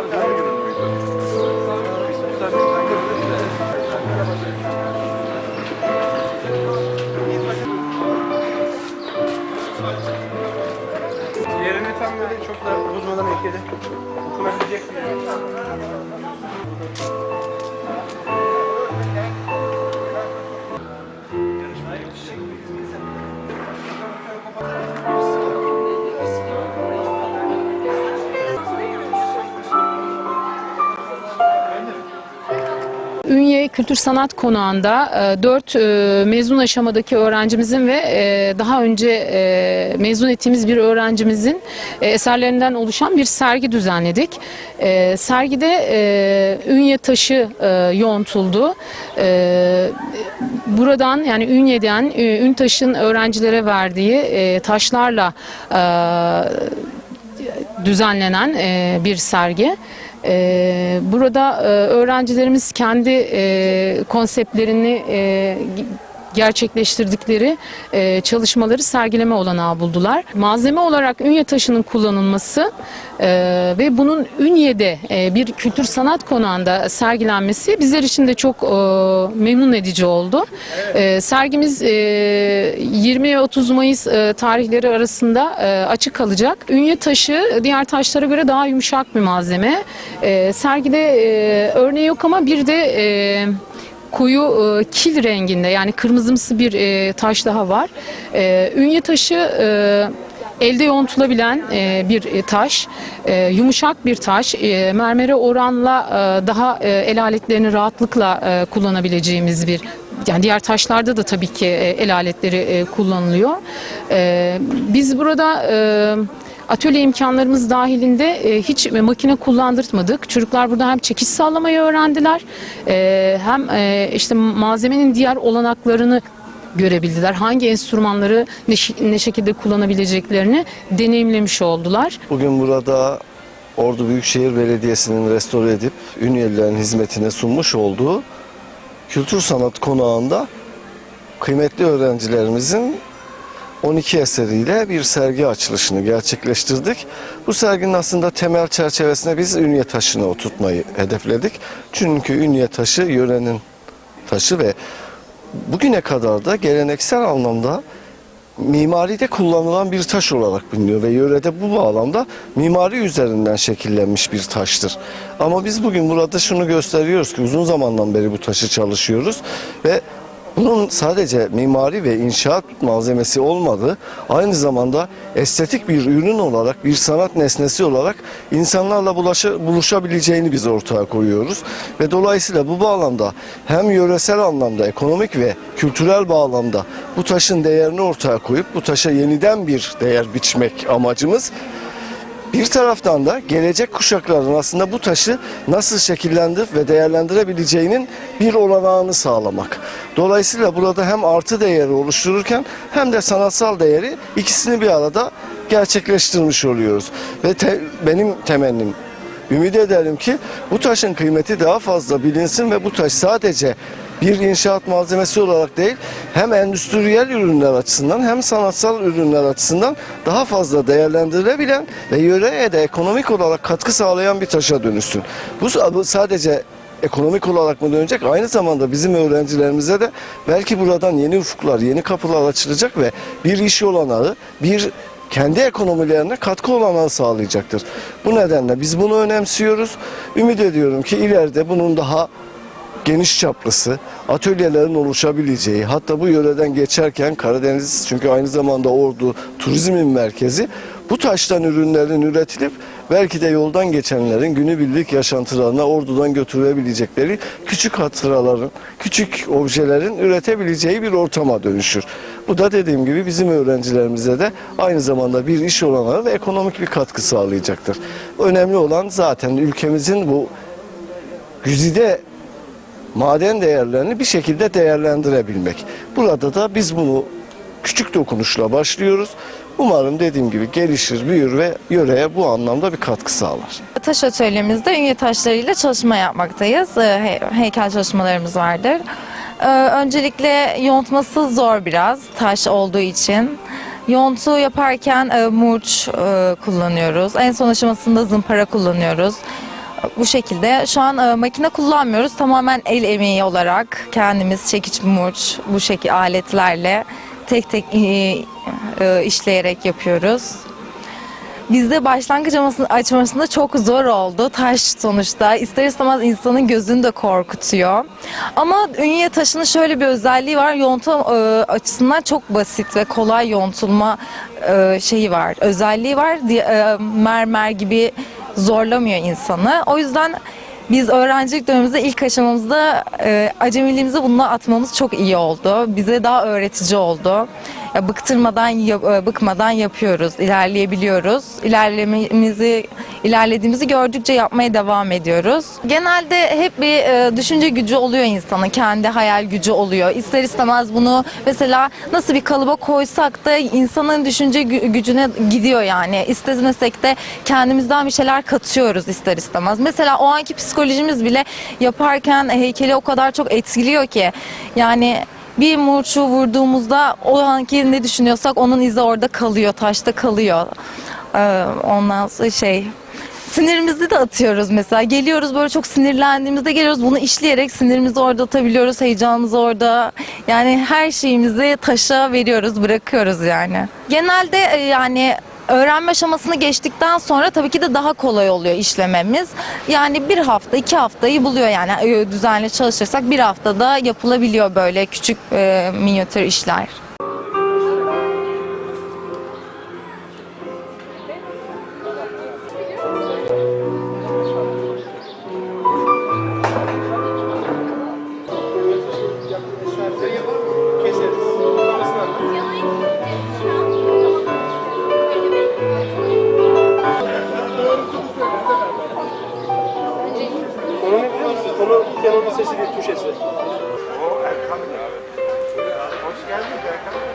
Abi doğum günün müydü? Yerini tam böyle çok da bozmadan ekledi. Okunabilecek bir yer. Kültür Sanat Konağı'nda 4 mezun aşamadaki öğrencimizin ve e, daha önce e, mezun ettiğimiz bir öğrencimizin e, eserlerinden oluşan bir sergi düzenledik. E, Sergide e, Ünye taşı e, yoğuntuldu. E, Buradan yani Ünye'den e, Üntaş'ın öğrencilere verdiği e, taşlarla e, düzenlenen e, bir sergi. E, burada e, öğrencilerimiz kendi e, konseptlerini e, gerçekleştirdikleri e, çalışmaları sergileme olanağı buldular. Malzeme olarak ünye taşının kullanılması e, ve bunun Ünye'de e, bir kültür sanat konağında sergilenmesi bizler için de çok e, memnun edici oldu. E, sergimiz e, 20 ve 30 Mayıs e, tarihleri arasında e, açık kalacak. Ünye taşı diğer taşlara göre daha yumuşak bir malzeme. E, sergide e, örneği yok ama bir de e, koyu e, kil renginde yani kırmızımsı bir e, taş daha var. E, ünye taşı e, elde yontulabilen e, bir e, taş, E, yumuşak bir taş, E, mermere oranla e, daha e, el aletlerini rahatlıkla e, kullanabileceğimiz bir yani diğer taşlarda da tabii ki e, el aletleri e, kullanılıyor. Biz burada Atölye imkanlarımız dahilinde e, hiç makine kullandırtmadık. Çocuklar burada hem çekiş sağlamayı öğrendiler, e, hem e, işte malzemenin diğer olanaklarını görebildiler. Hangi enstrümanları ne, ne şekilde kullanabileceklerini deneyimlemiş oldular. Bugün burada Ordu Büyükşehir Belediyesi'nin restore edip Ünyelilerin hizmetine sunmuş olduğu Kültür Sanat Konağı'nda kıymetli öğrencilerimizin 12 eseriyle bir sergi açılışını gerçekleştirdik. Bu serginin aslında temel çerçevesine biz Ünye taşını oturtmayı hedefledik. Çünkü Ünye taşı yörenin taşı ve bugüne kadar da geleneksel anlamda mimaride kullanılan bir taş olarak biliniyor ve yörede bu bağlamda mimari üzerinden şekillenmiş bir taştır. Ama biz bugün burada şunu gösteriyoruz ki uzun zamandan beri bu taşı çalışıyoruz ve bunun sadece mimari ve inşaat malzemesi olmadığı aynı zamanda estetik bir ürün olarak bir sanat nesnesi olarak insanlarla bulaşa, buluşabileceğini biz ortaya koyuyoruz. Ve dolayısıyla bu bağlamda hem yöresel anlamda ekonomik ve kültürel bağlamda bu taşın değerini ortaya koyup bu taşa yeniden bir değer biçmek amacımız. Bir taraftan da gelecek kuşakların aslında bu taşı nasıl şekillendirip ve değerlendirebileceğinin bir olanağını sağlamak. Dolayısıyla burada hem artı değeri oluştururken hem de sanatsal değeri ikisini bir arada gerçekleştirmiş oluyoruz. Ve te- benim temennim Ümit ederim ki bu taşın kıymeti daha fazla bilinsin ve bu taş sadece bir inşaat malzemesi olarak değil hem endüstriyel ürünler açısından hem sanatsal ürünler açısından daha fazla değerlendirilebilen ve yöreye de ekonomik olarak katkı sağlayan bir taşa dönüşsün. Bu sadece ekonomik olarak mı dönecek? Aynı zamanda bizim öğrencilerimize de belki buradan yeni ufuklar, yeni kapılar açılacak ve bir iş olanağı, bir kendi ekonomilerine katkı olanağı sağlayacaktır. Bu nedenle biz bunu önemsiyoruz. Ümit ediyorum ki ileride bunun daha geniş çaplısı, atölyelerin oluşabileceği, hatta bu yöreden geçerken Karadeniz çünkü aynı zamanda Ordu turizmin merkezi, bu taştan ürünlerin üretilip belki de yoldan geçenlerin günübirlik yaşantılarına Ordu'dan götürebilecekleri küçük hatıraların, küçük objelerin üretebileceği bir ortama dönüşür. Bu da dediğim gibi bizim öğrencilerimize de aynı zamanda bir iş olanağı ve ekonomik bir katkı sağlayacaktır. Önemli olan zaten ülkemizin bu güzide maden değerlerini bir şekilde değerlendirebilmek. Burada da biz bunu küçük dokunuşla başlıyoruz. Umarım dediğim gibi gelişir, büyür ve yöreye bu anlamda bir katkı sağlar. Taş atölyemizde ünye taşlarıyla çalışma yapmaktayız. Ee, he- Heykel çalışmalarımız vardır. Ee, Öncelikle yontması zor biraz taş olduğu için. Yontu yaparken e, murç e, kullanıyoruz. En son aşamasında zımpara kullanıyoruz. Bu şekilde şu an e, makine kullanmıyoruz. Tamamen el emeği olarak kendimiz çekiç murç bu şekil aletlerle tek tek e, e, işleyerek yapıyoruz. Bizde başlangıç aşamasında çok zor oldu. Taş sonuçta ister istemez insanın gözünü de korkutuyor. Ama ünye taşının şöyle bir özelliği var. Yontum e, açısından çok basit ve kolay yontulma e, şeyi var. Özelliği var. E, mermer gibi zorlamıyor insanı. O yüzden biz öğrencilik dönemimizde ilk aşamamızda e, acemiliğimizi bununla atmamız çok iyi oldu. Bize daha öğretici oldu. Ya bıktırmadan, e, bıkmadan yapıyoruz, ilerleyebiliyoruz. İlerlememizi, ilerlediğimizi gördükçe yapmaya devam ediyoruz. Genelde hep bir e, düşünce gücü oluyor insanın, kendi hayal gücü oluyor. İster istemez bunu mesela nasıl bir kalıba koysak da insanın düşünce gü- gücüne gidiyor yani. İstemesek de kendimizden bir şeyler katıyoruz ister istemez. Mesela o anki psikolojimiz bile yaparken heykeli o kadar çok etkiliyor ki. Yani bir murçu vurduğumuzda o anki ne düşünüyorsak onun izi orada kalıyor, taşta kalıyor. Ee, ondan sonra şey sinirimizi de atıyoruz mesela. Geliyoruz böyle çok sinirlendiğimizde geliyoruz bunu işleyerek sinirimizi orada atabiliyoruz, heyecanımızı orada. Yani her şeyimizi taşa veriyoruz, bırakıyoruz yani. Genelde e, yani öğrenme aşamasını geçtikten sonra tabii ki de daha kolay oluyor işlememiz. Yani bir hafta, iki haftayı buluyor yani düzenli çalışırsak bir haftada yapılabiliyor böyle küçük e, minyatür işler. sesi değil, tuş sesi. O Erkan abi. Hoş geldiniz Erkan